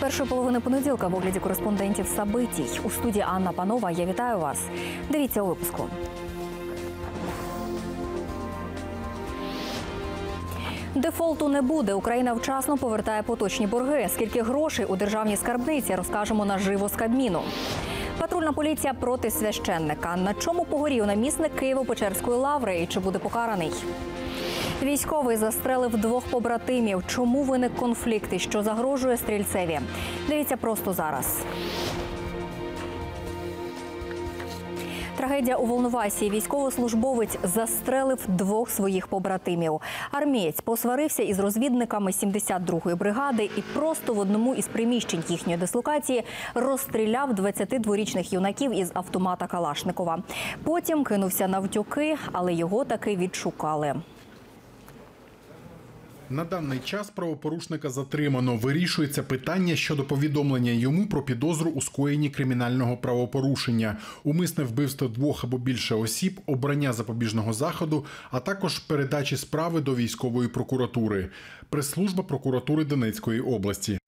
Першої половини понеділка в огляді кореспондентів Сабитій. У студії Анна Панова. Я вітаю вас. Дивіться у випуску. Дефолту не буде. Україна вчасно повертає поточні борги. Скільки грошей у державній скарбниці розкажемо наживо з Кабміну. Патрульна поліція проти священника. На чому погорів намісник Києво-Печерської лаври і чи буде покараний? Військовий застрелив двох побратимів. Чому виник конфлікт і що загрожує стрільцеві? Дивіться просто зараз. Трагедія у Волновасі. Військовослужбовець застрелив двох своїх побратимів. Армієць посварився із розвідниками 72-ї бригади і просто в одному із приміщень їхньої дислокації розстріляв 22-річних юнаків із автомата Калашникова. Потім кинувся на втюки, але його таки відшукали. На даний час правопорушника затримано. Вирішується питання щодо повідомлення йому про підозру у скоєнні кримінального правопорушення, умисне вбивство двох або більше осіб, обрання запобіжного заходу, а також передачі справи до військової прокуратури. Прес-служба прокуратури Донецької області.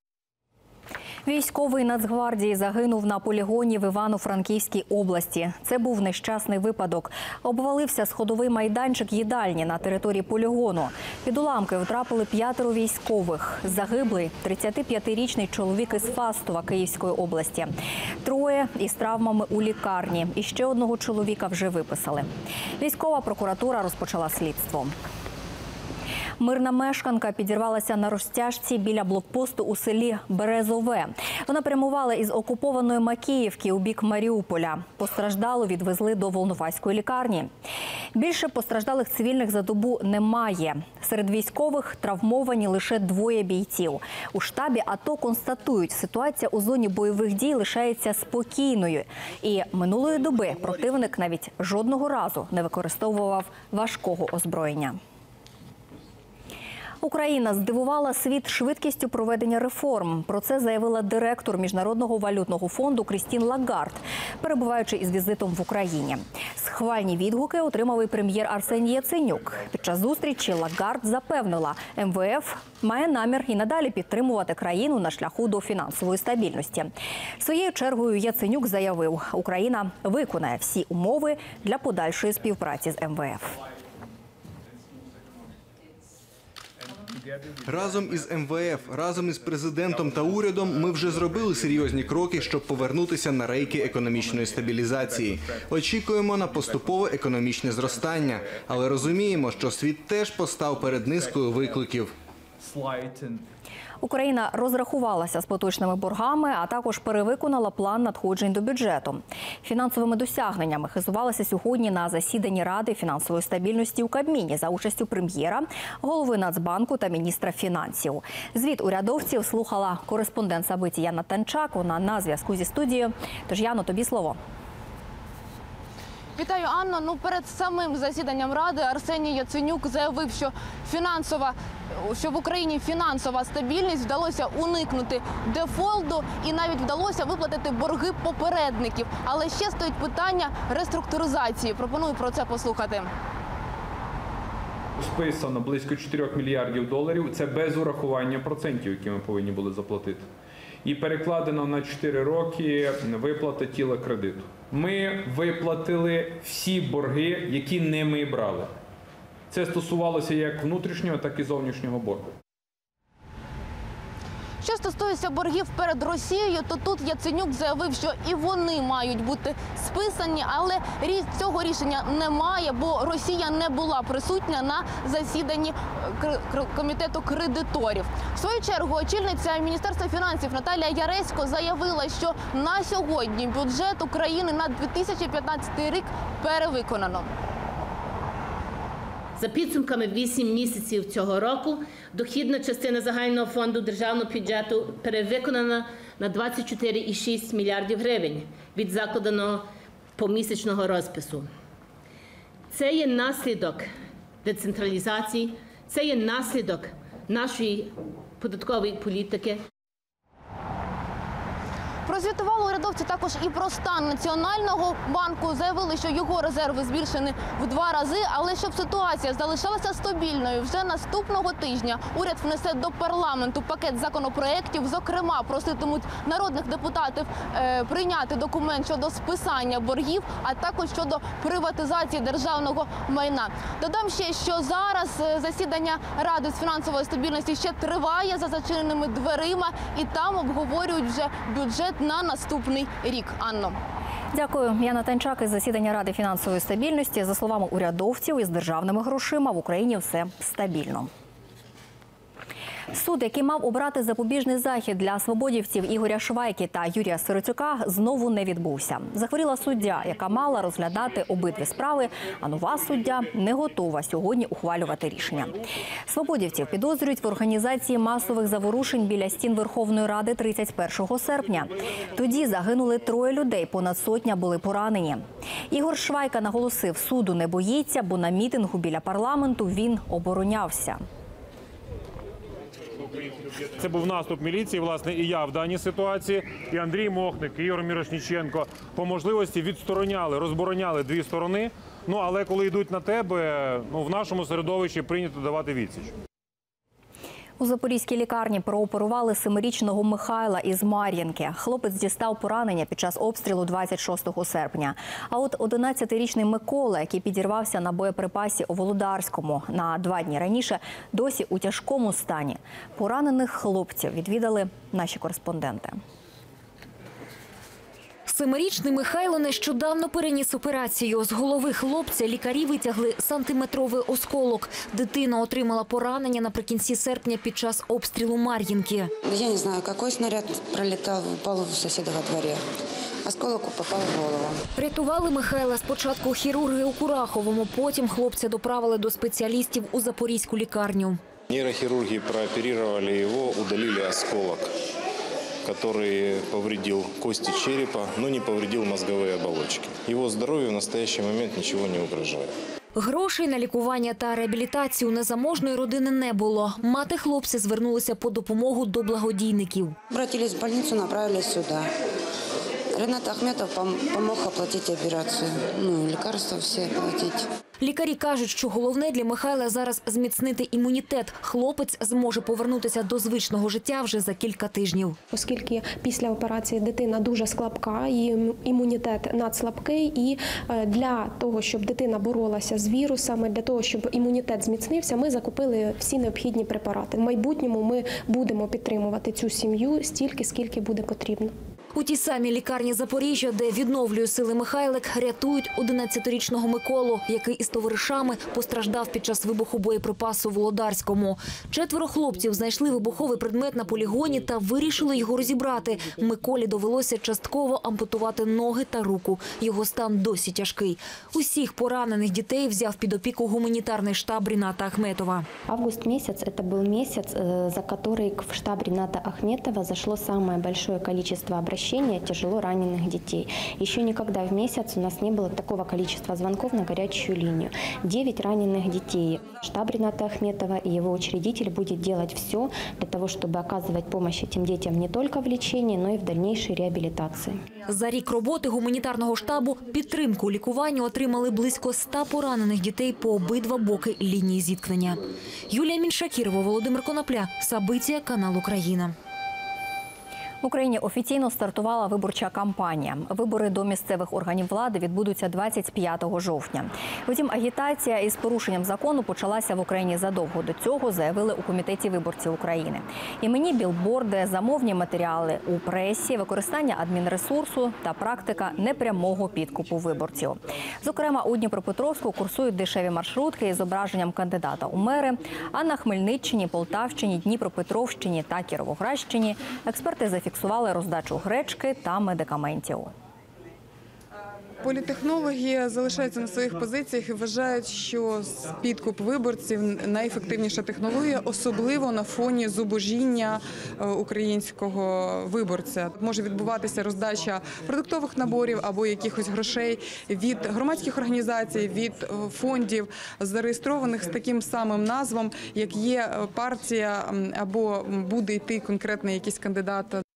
Військовий Нацгвардії загинув на полігоні в Івано-Франківській області. Це був нещасний випадок. Обвалився сходовий майданчик їдальні на території полігону. Під уламки втрапили п'ятеро військових. Загиблий 35-річний чоловік із Фастова Київської області. Троє із травмами у лікарні. І ще одного чоловіка вже виписали. Військова прокуратура розпочала слідство. Мирна мешканка підірвалася на розтяжці біля блокпосту у селі Березове. Вона прямувала із окупованої Макіївки у бік Маріуполя. Постраждалу відвезли до Волноваської лікарні. Більше постраждалих цивільних за добу немає. Серед військових травмовані лише двоє бійців. У штабі АТО констатують, ситуація у зоні бойових дій лишається спокійною. І минулої доби противник навіть жодного разу не використовував важкого озброєння. Україна здивувала світ швидкістю проведення реформ. Про це заявила директор міжнародного валютного фонду Крістін Лагард, перебуваючи із візитом в Україні. Схвальні відгуки отримав і прем'єр Арсеній Яценюк. Під час зустрічі Лагард запевнила, МВФ має намір і надалі підтримувати країну на шляху до фінансової стабільності. Своєю чергою Яценюк заявив, Україна виконає всі умови для подальшої співпраці з МВФ. Разом із МВФ, разом із президентом та урядом ми вже зробили серйозні кроки, щоб повернутися на рейки економічної стабілізації. Очікуємо на поступове економічне зростання, але розуміємо, що світ теж постав перед низкою викликів. Україна розрахувалася з поточними боргами, а також перевиконала план надходжень до бюджету. Фінансовими досягненнями хизувалася сьогодні на засіданні Ради фінансової стабільності у Кабміні за участю прем'єра, голови Нацбанку та міністра фінансів. Звіт урядовців слухала кореспондент Сабиті Яна Танчак. Вона на зв'язку зі студією. Тож Яно, тобі слово. Вітаю, Анно. Ну перед самим засіданням ради Арсеній Яценюк заявив, що фінансова що в Україні фінансова стабільність вдалося уникнути дефолту і навіть вдалося виплатити борги попередників. Але ще стоїть питання реструктуризації. Пропоную про це послухати. Списано близько 4 мільярдів доларів. Це без урахування процентів, які ми повинні були заплатити. І перекладено на 4 роки виплата тіла кредиту. Ми виплатили всі борги, які не ми брали. Це стосувалося як внутрішнього, так і зовнішнього боргу. Що стосується боргів перед Росією, то тут Яценюк заявив, що і вони мають бути списані, але цього рішення немає, бо Росія не була присутня на засіданні комітету кредиторів. В свою чергу очільниця міністерства фінансів Наталія Яресько заявила, що на сьогодні бюджет України на 2015 рік перевиконано. За підсумками 8 місяців цього року дохідна частина загального фонду державного бюджету перевиконана на 24,6 мільярдів гривень від закладеного помісячного розпису. Це є наслідок децентралізації, це є наслідок нашої податкової політики. Прозвітували урядовці також і про стан національного банку. Заявили, що його резерви збільшені в два рази. Але щоб ситуація залишалася стабільною, вже наступного тижня уряд внесе до парламенту пакет законопроєктів. Зокрема, проситимуть народних депутатів е, прийняти документ щодо списання боргів, а також щодо приватизації державного майна. Додам ще, що зараз е, засідання ради з фінансової стабільності ще триває за зачиненими дверима, і там обговорюють вже бюджет на наступний рік. Анно. Дякую. Яна Танчак із засідання Ради фінансової стабільності. За словами урядовців, із державними грошима в Україні все стабільно. Суд, який мав обрати запобіжний захід для свободівців Ігоря Швайки та Юрія Сиротюка, знову не відбувся. Захворіла суддя, яка мала розглядати обидві справи. А нова суддя не готова сьогодні ухвалювати рішення. Свободівців підозрюють в організації масових заворушень біля стін Верховної Ради 31 серпня. Тоді загинули троє людей, понад сотня були поранені. Ігор Швайка наголосив, суду не боїться, бо на мітингу біля парламенту він оборонявся. Це був наступ міліції, власне, і я в даній ситуації, і Андрій Мохник, і Ігор Мірошніченко по можливості відстороняли, розбороняли дві сторони. Ну але коли йдуть на тебе, ну в нашому середовищі прийнято давати відсіч. У Запорізькій лікарні прооперували семирічного Михайла із Мар'їнки. Хлопець дістав поранення під час обстрілу 26 серпня. А от 11-річний Микола, який підірвався на боєприпасі у Володарському на два дні раніше, досі у тяжкому стані. Поранених хлопців відвідали наші кореспонденти. Семирічний Михайло нещодавно переніс операцію. З голови хлопця лікарі витягли сантиметровий осколок. Дитина отримала поранення наприкінці серпня під час обстрілу Мар'їнки. Я не знаю, какой снаряд пролетал, упал у соседа во дворе. Осколок попал в голову. Рятували Михайла спочатку хірурги у Кураховому, потім хлопця доправили до спеціалістів у Запорізьку лікарню. Нейрохирурги прооперировали его, удалили осколок, который повредил кости черепа, но не повредил мозговые оболочки. Его здоровью в настоящий момент ничего не угрожает. Грошей на лікування та реабілітацію незаможної родини не було. Мати хлопця звернулася по допомогу до благодійників. Обратились в больницю, направили сюда. Ренат Ахметов пом- помог оплатить операцию. Ну, и лекарства все оплатить. Лікарі кажуть, що головне для Михайла зараз зміцнити імунітет. Хлопець зможе повернутися до звичного життя вже за кілька тижнів. оскільки після операції дитина дуже слабка, її імунітет надслабкий, і е, для того, щоб дитина боролася з вірусами, для того, щоб імунітет зміцнився, ми закупили всі необхідні препарати. В майбутньому ми будемо підтримувати цю сім'ю стільки, скільки буде потрібно. У тій самій лікарні Запоріжжя, де відновлює сили Михайлик, рятують 11-річного Миколу, який із товаришами постраждав під час вибуху боєприпасу в Володарському. Четверо хлопців знайшли вибуховий предмет на полігоні та вирішили його розібрати. Миколі довелося частково ампутувати ноги та руку. Його стан досі тяжкий. Усіх поранених дітей взяв під опіку гуманітарний штаб Ріната Ахметова. Август месяц – это был месяц, э, за который в штаб Рената Ахметова зашло самое большое количество обращений тяжело раненых детей. Еще никогда в месяц у нас не было такого количества звонков на горячую линию. Девять раненых детей. Штаб Рената Ахметова и его учредитель будет делать все для того, чтобы оказывать помощь этим детям не только в лечении, но и в дальнейшей реабилитации. За рік роботи гуманітарного штабу підтримку у лікуванні отримали близько 100 поранених дітей по обидва боки лінії зіткнення. Юлія Міншакірова, Володимир Конопля, Сабиція, канал Україна. В Україні офіційно стартувала виборча кампанія. Вибори до місцевих органів влади відбудуться 25 жовтня. Втім, агітація із порушенням закону почалася в Україні задовго до цього, заявили у комітеті виборців України. Імені білборди, замовні матеріали у пресі, використання адмінресурсу та практика непрямого підкупу виборців. Зокрема, у Дніпропетровську курсують дешеві маршрутки із зображенням кандидата у мери. А на Хмельниччині, Полтавщині, Дніпропетровщині та Кіровоградщині експерти зафіксували роздачу гречки та медикаментів. Політехнологи залишаються на своїх позиціях і вважають, що підкуп виборців найефективніша технологія, особливо на фоні зубожіння е, українського виборця. Може відбуватися роздача продуктових наборів або якихось грошей від громадських організацій, від е, фондів, зареєстрованих з таким самим назвом, як є е, партія або буде йти конкретний якийсь кандидат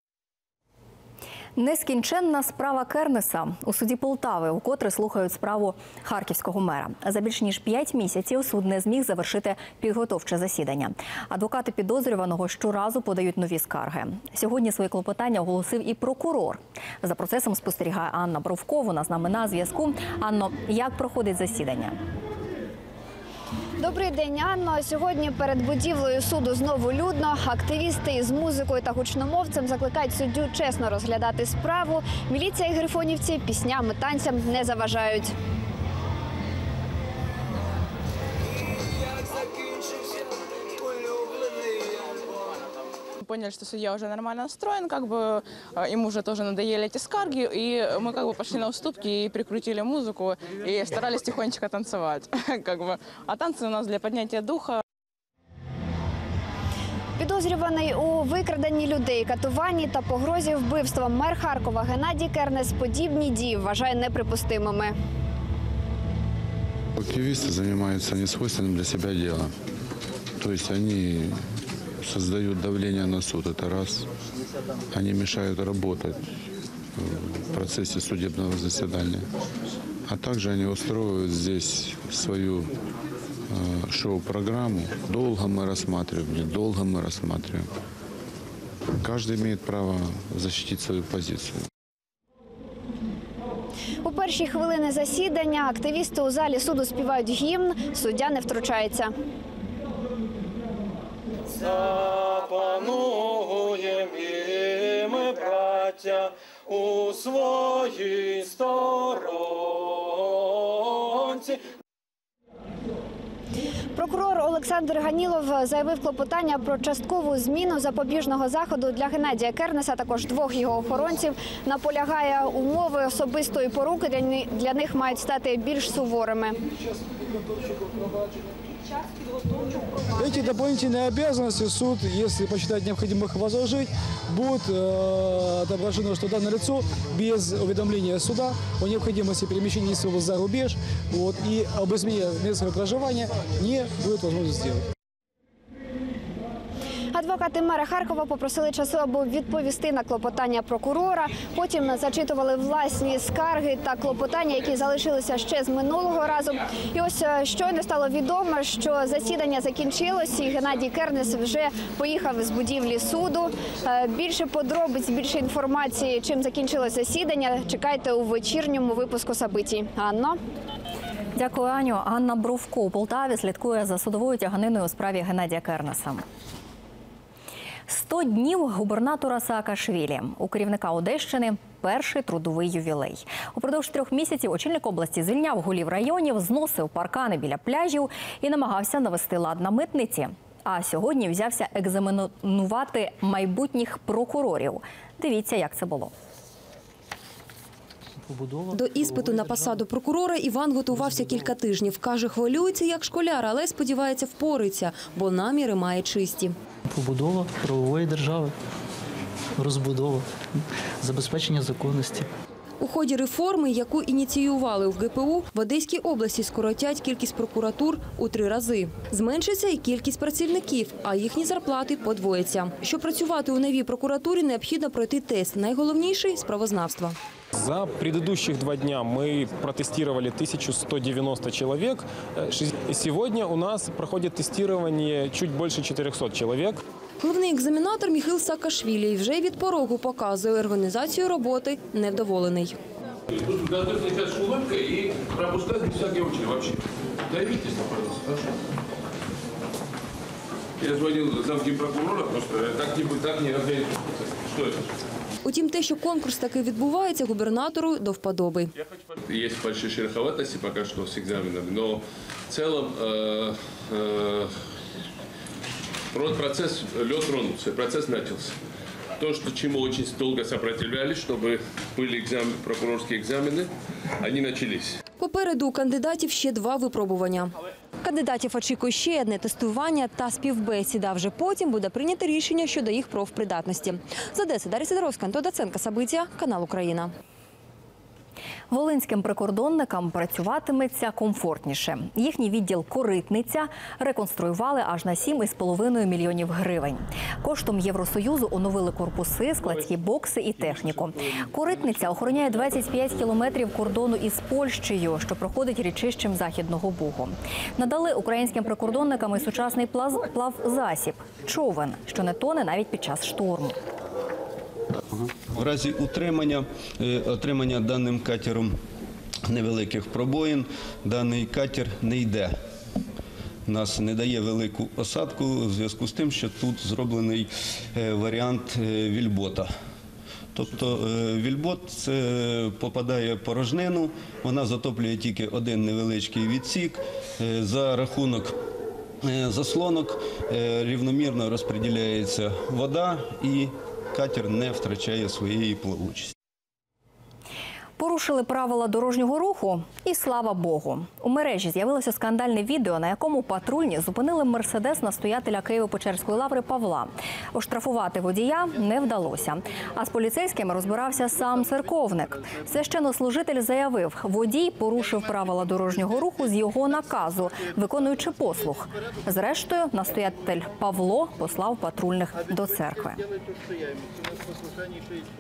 Нескінченна справа Кернеса у суді Полтави, вкотре слухають справу харківського мера. За більш ніж п'ять місяців суд не зміг завершити підготовче засідання. Адвокати підозрюваного щоразу подають нові скарги. Сьогодні свої клопотання оголосив і прокурор. За процесом спостерігає Анна Бровко. Вона з нами на зв'язку. Анно, як проходить засідання? Добрий день, Анно. Сьогодні перед будівлею суду знову людно. Активісти із музикою та гучномовцем закликають суддю чесно розглядати справу. Міліція і грифонівці пісням і танцям не заважають. поняли, что судья уже нормально настроен, как бы э, ему уже тоже надоели эти скарги, и мы как бы пошли на уступки и прикрутили музыку и старались тихонечко танцевать, как бы. А танцы у нас для поднятия духа. Підозрюваний у викраденні людей, катуванні та погрозі вбивством мер Харкова Геннадій Кернес подібні дії вважає неприпустимими. Активисты занимаются несвойственным для себя делом. То есть они создают давление на суд, это раз. Они мешают работать в процессе судебного заседания. А также они устроивают здесь свою э, шоу-программу. Долго мы рассматриваем, недолго мы рассматриваем. Каждый имеет право защитить свою позицию. У перші хвилини засідання активісти у залі суду співають гімн. Суддя не втручається. Запануєм і ми, браття, у своїй сторонці. Прокурор Олександр Ганілов заявив клопотання про часткову зміну запобіжного заходу для Геннадія Кернеса, також двох його охоронців. Наполягає умови особистої поруки для ни- для них мають стати більш суворими. Эти дополнительные обязанности суд, если посчитает необходимым их возложить, будет э, отображено, что данное лицо без уведомления суда о необходимости перемещения своего за рубеж вот, и об измене места своего проживания не будет возможности сделать. Адвокати мера Харкова попросили часу, аби відповісти на клопотання прокурора. Потім зачитували власні скарги та клопотання, які залишилися ще з минулого разу. І ось е, щойно стало відомо, що засідання закінчилось, і Геннадій Кернес вже поїхав з будівлі суду. Е, Більше подробиць, більше інформації, чим закінчилось засідання. Чекайте у вечірньому випуску Сабиті. Анно. Дякую, Аню. Анна Бровко у Полтаві слідкує за судовою тяганиною у справі Геннадія Кернеса. 100 днів губернатора Саакашвілі. У керівника Одещини перший трудовий ювілей. Упродовж трьох місяців очільник області звільняв голів районів, зносив паркани біля пляжів і намагався навести лад на митниці. А сьогодні взявся екзаменувати майбутніх прокурорів. Дивіться, як це було. До іспиту на посаду прокурора Іван готувався кілька тижнів. Каже, хвилюється як школяр, але сподівається, впорається, бо наміри має чисті. Побудова правової держави, розбудова, забезпечення законності. У ході реформи, яку ініціювали в ГПУ, в Одеській області скоротять кількість прокуратур у три рази. Зменшиться і кількість працівників, а їхні зарплати подвояться. Щоб працювати у новій прокуратурі, необхідно пройти тест. Найголовніший – справознавство. За предыдущих два дня мы протестировали 1190 человек. Э, шесть- Сегодня у нас проходит тестирование чуть больше 400 человек. Головний екзаменатор Міхил Саакашвілі вже від порогу показує організацію роботи невдоволений. Тут должны сначала с улыбкой и пропускать без всякой очереди вообще. Доверитесь, пожалуйста, хорошо? Я звонил замким прокурора, просто э, так не, будет, так не организуется. Что это? Утім, те, що конкурс таки відбувається, губернатору до вподоби. Есть большие шероховатости пока что с экзаменами, но в целом э, э, про- процесс, лед тронулся, процесс начался. То, что чему очень долго сопротивлялись, чтобы были экзамен, прокурорские экзамены, они начались. Попереду у кандидатів ще два випробування. Кандидатів очікує ще одне тестування та співбесіда. Вже потім буде прийнято рішення щодо їх профпридатності. З Одеси Дар'я Сидоровська, Антон Доценко, Сабиття, канал Україна. Волинським прикордонникам працюватиметься комфортніше. Їхній відділ Коритниця реконструювали аж на 7,5 мільйонів гривень. Коштом Євросоюзу оновили корпуси, складські бокси і техніку. Коритниця охороняє 25 кілометрів кордону із Польщею, що проходить річищем Західного Бугу. Надали українським прикордонникам і сучасний плавзасіб – човен, що не тоне навіть під час шторму. В разі утримання, е, отримання даним катером невеликих пробоїн, даний катер не йде. Нас не дає велику осадку в зв'язку з тим, що тут зроблений е, варіант е, вільбота. Тобто вільбот попадає в порожнину, вона затоплює тільки один невеличкий відсік. За рахунок заслонок рівномірно розподіляється вода і катер не втрачає своєї плавучості. Порушили правила дорожнього руху, і слава Богу. У мережі з'явилося скандальне відео, на якому патрульні зупинили мерседес настоятеля Києво-Печерської лаври Павла. Оштрафувати водія не вдалося. А з поліцейськими розбирався сам церковник. Священнослужитель заявив, водій порушив правила дорожнього руху з його наказу, виконуючи послуг. Зрештою, настоятель Павло послав патрульних до церкви.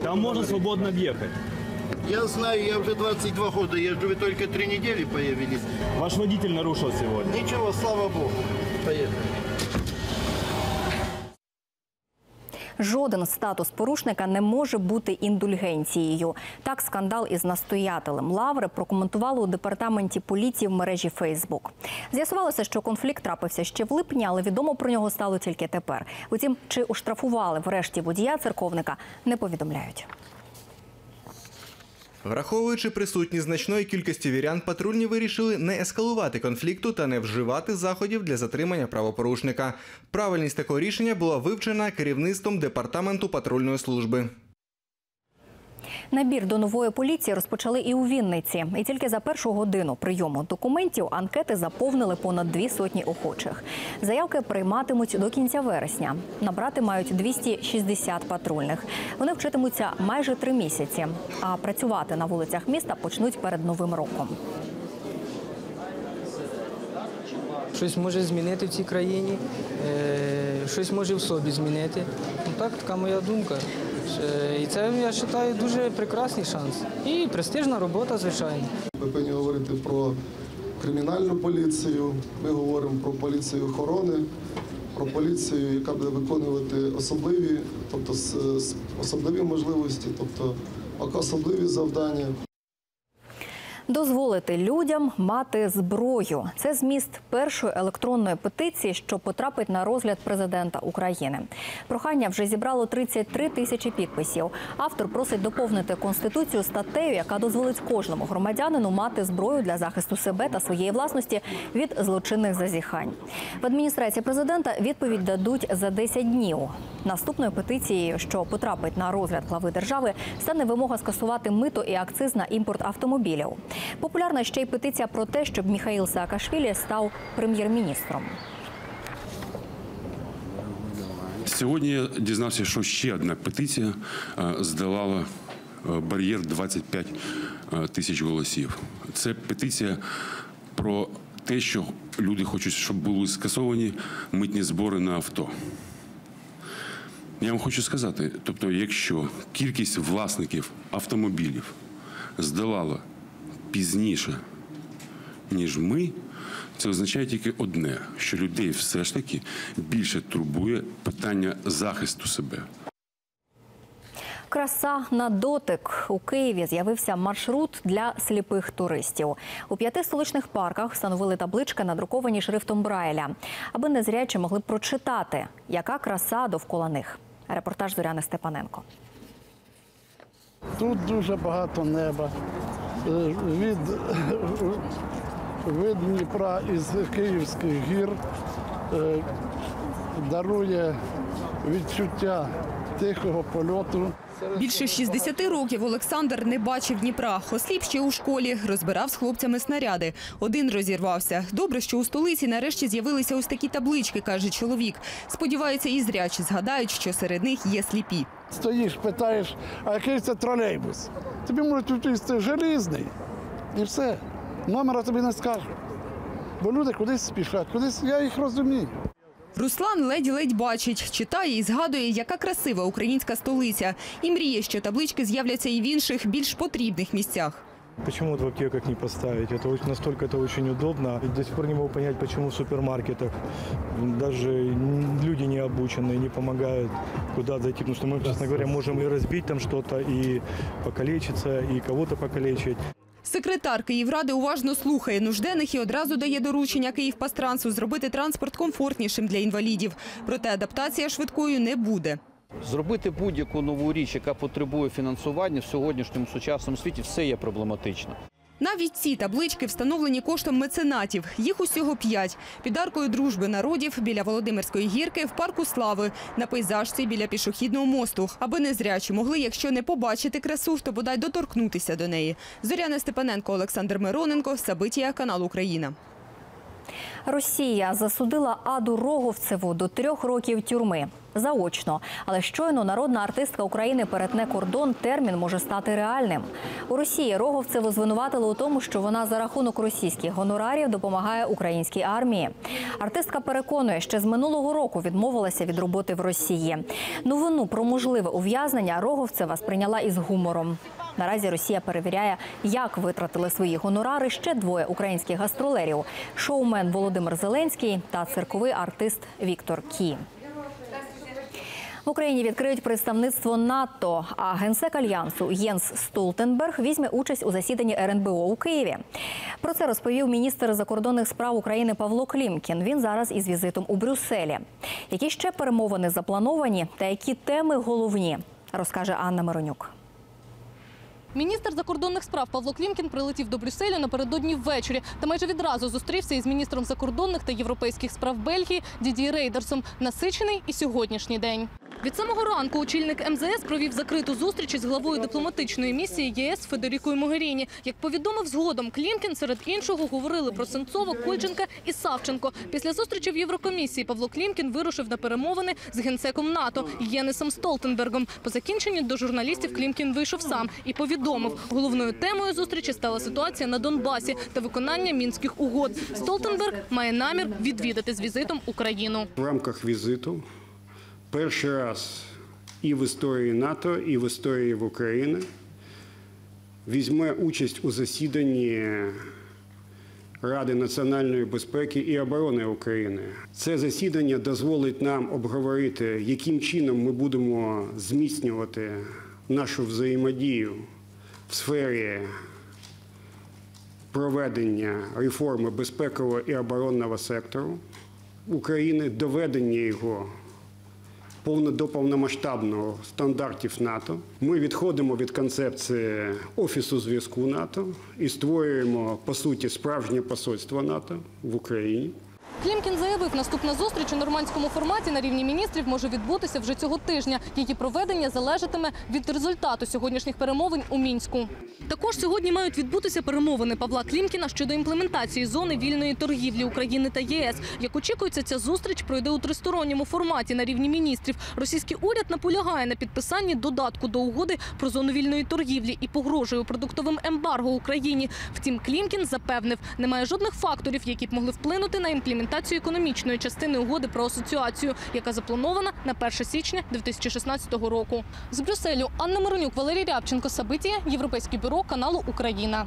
Там можно свободно въехать. Я знаю, я уже 22 года езжу, вы только три недели появились. Ваш водитель нарушил сегодня. Ничего, слава богу. Поехали. Жоден статус порушника не може бути індульгенцією. Так скандал із настоятелем лаври прокоментували у департаменті поліції в мережі Фейсбук. З'ясувалося, що конфлікт трапився ще в липні, але відомо про нього стало тільки тепер. Утім, чи оштрафували врешті водія церковника, не повідомляють. Враховуючи присутність значної кількості вірян, патрульні вирішили не ескалувати конфлікту та не вживати заходів для затримання правопорушника. Правильність такого рішення була вивчена керівництвом департаменту патрульної служби. Набір до нової поліції розпочали і у Вінниці. І тільки за першу годину прийому документів анкети заповнили понад дві сотні охочих. Заявки прийматимуть до кінця вересня. Набрати мають 260 патрульних. Вони вчитимуться майже три місяці. А працювати на вулицях міста почнуть перед новим роком. щось може змінити в цій країні, е, щось може в собі змінити. Ну так, така моя думка. Е, І це я вважаю дуже прекрасний шанс. І престижна робота, звичайно. Ми повинні говорити про кримінальну поліцію, ми говоримо про поліцію охорони, про поліцію, яка буде виконувати особливі, тобто особливі можливості, тобто особливі завдання. Дозволити людям мати зброю. Це зміст першої електронної петиції, що потрапить на розгляд президента України. Прохання вже зібрало 33 тисячі підписів. Автор просить доповнити конституцію статтею, яка дозволить кожному громадянину мати зброю для захисту себе та своєї власності від злочинних зазіхань. В адміністрації президента відповідь дадуть за 10 днів. Наступною петицією, що потрапить на розгляд глави держави, стане вимога скасувати мито і акциз на імпорт автомобілів. Популярна ще й петиція про те, щоб Міхаїл Саакашвілі став прем'єр-міністром. Сьогодні я дізнався, що ще одна петиція е, здолала е, бар'єр 25 е, тисяч голосів. Це петиція про те, що люди хочуть, щоб були скасовані митні збори на авто. Я вам хочу сказати: тобто, якщо кількість власників автомобілів здолала пізніше, ніж ми, це означає тільки одне: що людей все ж таки більше турбує питання захисту себе. Краса на дотик у Києві з'явився маршрут для сліпих туристів. У п'яти столичних парках встановили таблички, надруковані шрифтом Брайля, аби незрячі могли прочитати, яка краса довкола них. Репортаж Зоряни Степаненко. Тут дуже багато неба. Е, Від, від Дніпра із Київських гір е, дарує відчуття тихого польоту. Більше 60 років Олександр не бачив Дніпра. Осліп ще у школі, розбирав з хлопцями снаряди. Один розірвався. Добре, що у столиці нарешті з'явилися ось такі таблички, каже чоловік. Сподівається, і зрячі згадають, що серед них є сліпі. Стоїш, питаєш, а який це тролейбус? Тобі можуть відповісти желізний. І все. Номера тобі не скажуть. Бо люди кудись спішать, кудись я їх розумію. Руслан ледь-ледь бачить, читає і згадує, яка красива українська столиця. І мріє, що таблички з'являться і в інших, більш потрібних місцях. Почему два кеках не поставить? Это очень- настолько это очень удобно. И до сих пор не могу понять, почему в супермаркетах даже н- люди не обученные не помогают куда зайти. Потому что мы, честно говоря, можем и разбить там что-то, и покалечиться, и кого-то покалечить. Секретар Київради уважно слухає нужденних і одразу дає доручення Київпастрансу зробити транспорт комфортнішим для інвалідів. Проте адаптація швидкою не буде. Зробити будь-яку нову річ, яка потребує фінансування в сьогоднішньому сучасному світі, все є проблематично. Навіть ці таблички встановлені коштом меценатів. Їх усього п'ять. Під аркою дружби народів біля Володимирської гірки, в парку слави, на пейзажці біля пішохідного мосту, аби незрячі могли, якщо не побачити красу, то бодай доторкнутися до неї. Зоряна Степаненко, Олександр Мироненко, Сабитія, канал Україна. Росія засудила Аду Роговцеву до трьох років тюрми. Заочно, але щойно народна артистка України перетне кордон, термін може стати реальним. У Росії Роговцеву звинуватили у тому, що вона за рахунок російських гонорарів допомагає українській армії. Артистка переконує, ще з минулого року відмовилася від роботи в Росії. Новину про можливе ув'язнення Роговцева сприйняла із гумором. Наразі Росія перевіряє, як витратили свої гонорари ще двоє українських гастролерів: шоумен Володимир Зеленський та цирковий артист Віктор Кі. В Україні відкриють представництво НАТО. А генсек альянсу Єнс Столтенберг візьме участь у засіданні РНБО у Києві. Про це розповів міністр закордонних справ України Павло Клімкін. Він зараз із візитом у Брюсселі. Які ще перемовини заплановані та які теми головні, розкаже Анна Миронюк. Міністр закордонних справ Павло Клімкін прилетів до Брюсселю напередодні ввечері та майже відразу зустрівся із міністром закордонних та європейських справ Бельгії Дідії Рейдерсом. Насичений і сьогоднішній день. Від самого ранку очільник МЗС провів закриту зустріч із главою дипломатичної місії ЄС Федерікою Могеріні. Як повідомив згодом Клімкін, серед іншого говорили про Сенцова, Кольченка і Савченко. Після зустрічі в Єврокомісії Павло Клімкін вирушив на перемовини з генсеком НАТО Єнисом Столтенбергом. По закінченні до журналістів Клімкін вийшов сам і повідомив, головною темою зустрічі стала ситуація на Донбасі та виконання мінських угод. Столтенберг має намір відвідати з візитом Україну. В рамках візиту перший раз і в історії НАТО, і в історії України візьме участь у засіданні Ради національної безпеки і оборони України. Це засідання дозволить нам обговорити, яким чином ми будемо зміцнювати нашу взаємодію в сфері проведення реформи безпекового і оборонного сектору України, доведення його до повномасштабного стандартів НАТО. Ми відходимо від концепції офісу зв'язку НАТО і створюємо по суті справжнє посольство НАТО в Україні. Клімкін заявив, наступна зустріч у нормандському форматі на рівні міністрів може відбутися вже цього тижня. Її проведення залежатиме від результату сьогоднішніх перемовин у мінську. Також сьогодні мають відбутися перемовини Павла Клімкіна щодо імплементації зони вільної торгівлі України та ЄС. Як очікується, ця зустріч пройде у тристоронньому форматі на рівні міністрів. Російський уряд наполягає на підписанні додатку до угоди про зону вільної торгівлі і погрожує продуктовим ембарго Україні. Втім, Клімкін запевнив, немає жодних факторів, які б могли вплинути на імплементацію економічної частини угоди про асоціацію, яка запланована на 1 січня 2016 року. З Брюсселю Анна Миронюк, Валерій Рябченко, Сабитія, Європейське бюро каналу Україна.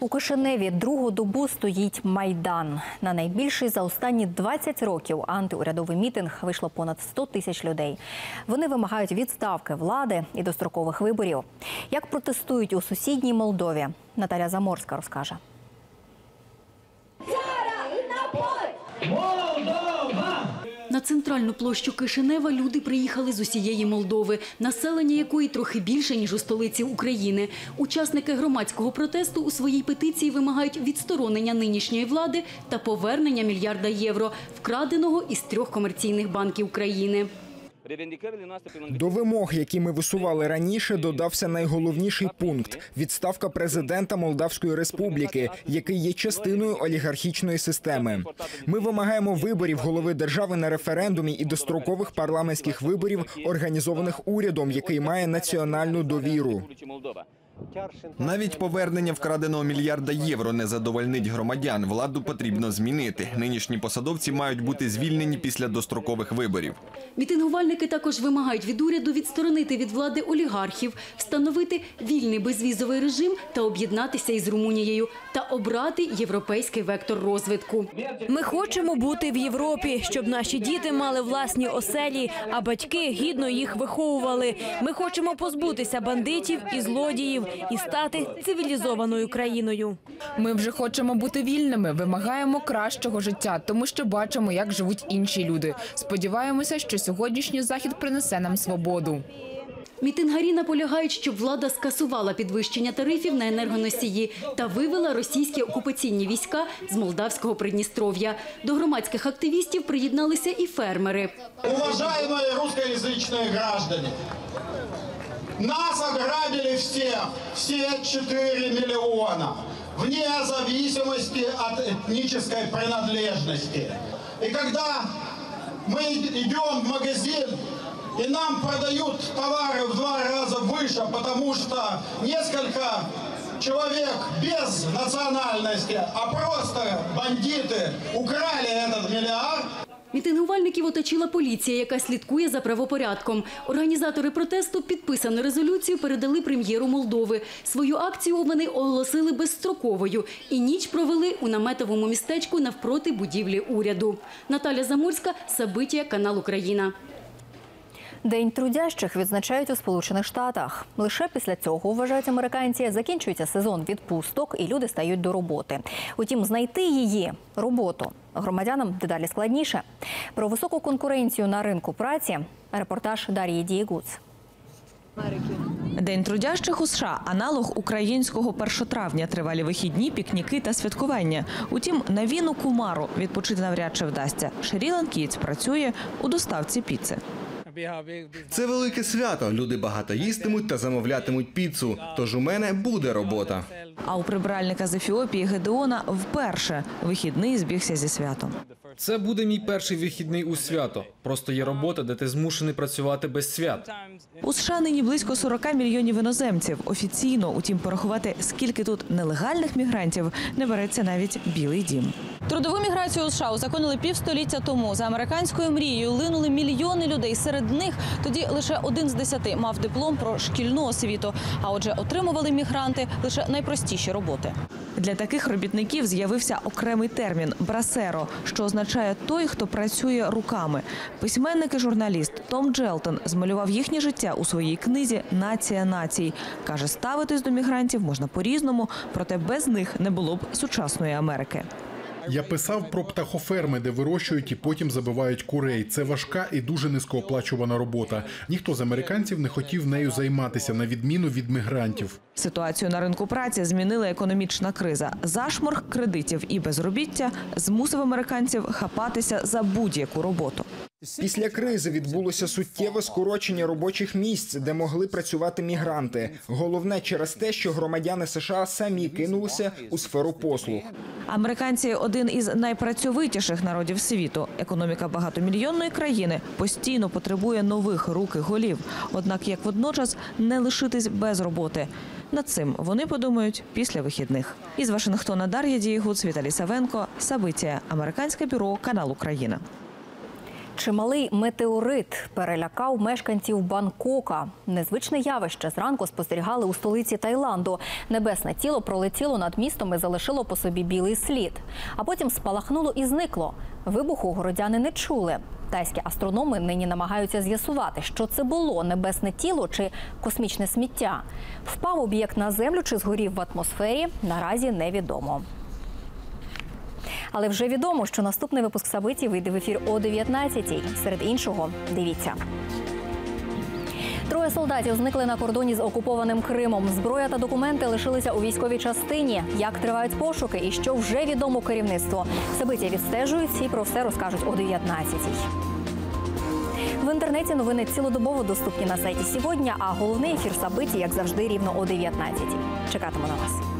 У Кишиневі другу добу стоїть майдан. На найбільший за останні 20 років антиурядовий мітинг вийшло понад 100 тисяч людей. Вони вимагають відставки влади і дострокових виборів. Як протестують у сусідній Молдові? Наталя Заморська розкаже. На центральну площу Кишинева люди приїхали з усієї Молдови, населення якої трохи більше, ніж у столиці України. Учасники громадського протесту у своїй петиції вимагають відсторонення нинішньої влади та повернення мільярда євро, вкраденого із трьох комерційних банків країни. До вимог, які ми висували раніше, додався найголовніший пункт відставка президента Молдавської Республіки, який є частиною олігархічної системи. Ми вимагаємо виборів голови держави на референдумі і дострокових парламентських виборів, організованих урядом, який має національну довіру. Навіть повернення вкраденого мільярда євро не задовольнить громадян. Владу потрібно змінити. Нинішні посадовці мають бути звільнені після дострокових виборів. Мітингувальники також вимагають від уряду відсторонити від влади олігархів, встановити вільний безвізовий режим та об'єднатися із Румунією та обрати європейський вектор розвитку. Ми хочемо бути в Європі, щоб наші діти мали власні оселі, а батьки гідно їх виховували. Ми хочемо позбутися бандитів і злодіїв і стати цивілізованою країною. Ми вже хочемо бути вільними, вимагаємо кращого життя, тому що бачимо, як живуть інші люди. Сподіваємося, що сьогоднішній захід принесе нам свободу. Мітингарі наполягають, щоб влада скасувала підвищення тарифів на енергоносії та вивела російські окупаційні війська з молдавського Придністров'я. До громадських активістів приєдналися і фермери. Уважаемые русскоязычные граждане, Нас ограбили всех, все 4 миллиона, вне зависимости от этнической принадлежности. И когда мы идем в магазин, и нам продают товары в два раза выше, потому что несколько человек без национальности, а просто бандиты украли этот миллиард, Мітингувальників оточила поліція, яка слідкує за правопорядком. Організатори протесту підписану резолюцію передали прем'єру Молдови. Свою акцію вони оголосили безстроковою і ніч провели у наметовому містечку навпроти будівлі уряду. Наталя Заморська, Сабитія, канал Україна. День трудящих відзначають у Сполучених Штатах. Лише після цього вважають американці, закінчується сезон відпусток і люди стають до роботи. Утім, знайти її роботу громадянам дедалі складніше. Про високу конкуренцію на ринку праці репортаж Дар'ї Дієгуц. День трудящих у США – аналог українського 1 травня. Тривалі вихідні, пікніки та святкування. Утім, на Віну Кумару відпочити навряд чи вдасться. Шерілан Кіц працює у доставці піци. Це велике свято. Люди багато їстимуть та замовлятимуть піцу. Тож у мене буде робота. А у прибиральника з Ефіопії Гедеона вперше вихідний збігся зі святом. Це буде мій перший вихідний у свято. Просто є робота, де ти змушений працювати без свят. У США нині близько 40 мільйонів іноземців. Офіційно, утім, порахувати, скільки тут нелегальних мігрантів, не береться навіть Білий дім. Трудову міграцію у США узаконили півстоліття тому. За американською мрією линули мільйони людей. Серед них тоді лише один з десяти мав диплом про шкільну освіту. А отже, отримували мігранти лише найпростіші роботи. Для таких робітників з'явився окремий термін брасеро, що означає той, хто працює руками. Письменник і журналіст Том Джелтон змалював їхнє життя у своїй книзі Нація націй. каже, ставитись до мігрантів можна по-різному, проте без них не було б сучасної Америки. Я писав про птахоферми, де вирощують і потім забивають курей. Це важка і дуже низькооплачувана робота. Ніхто з американців не хотів нею займатися, на відміну від мігрантів. Ситуацію на ринку праці змінила економічна криза. Зашморг кредитів і безробіття змусив американців хапатися за будь-яку роботу. Після кризи відбулося суттєве скорочення робочих місць, де могли працювати мігранти. Головне через те, що громадяни США самі кинулися у сферу послуг. Американці один із найпрацьовитіших народів світу. Економіка багатомільйонної країни постійно потребує нових рук і голів. Однак як водночас не лишитись без роботи. Над цим вони подумають після вихідних. Із Вашингтона Дар'я Дієгуц, Віталій Савенко, Сабиція, Американське бюро, канал Україна. Чималий метеорит перелякав мешканців Бангкока. Незвичне явище зранку спостерігали у столиці Таїланду. Небесне тіло пролетіло над містом і залишило по собі білий слід. А потім спалахнуло і зникло. Вибуху городяни не чули. Тайські астрономи нині намагаються з'ясувати, що це було небесне тіло чи космічне сміття. Впав об'єкт на землю чи згорів в атмосфері. Наразі невідомо. Але вже відомо, що наступний випуск Сабиті вийде в ефір о 19-й. Серед іншого, дивіться. Троє солдатів зникли на кордоні з окупованим Кримом. Зброя та документи лишилися у військовій частині. Як тривають пошуки і що вже відомо керівництво. Сабиття відстежують і про все розкажуть о 19-й. В інтернеті новини цілодобово доступні на сайті сьогодні. А головний ефір Сабиті, як завжди, рівно о 19 Чекатиму на вас.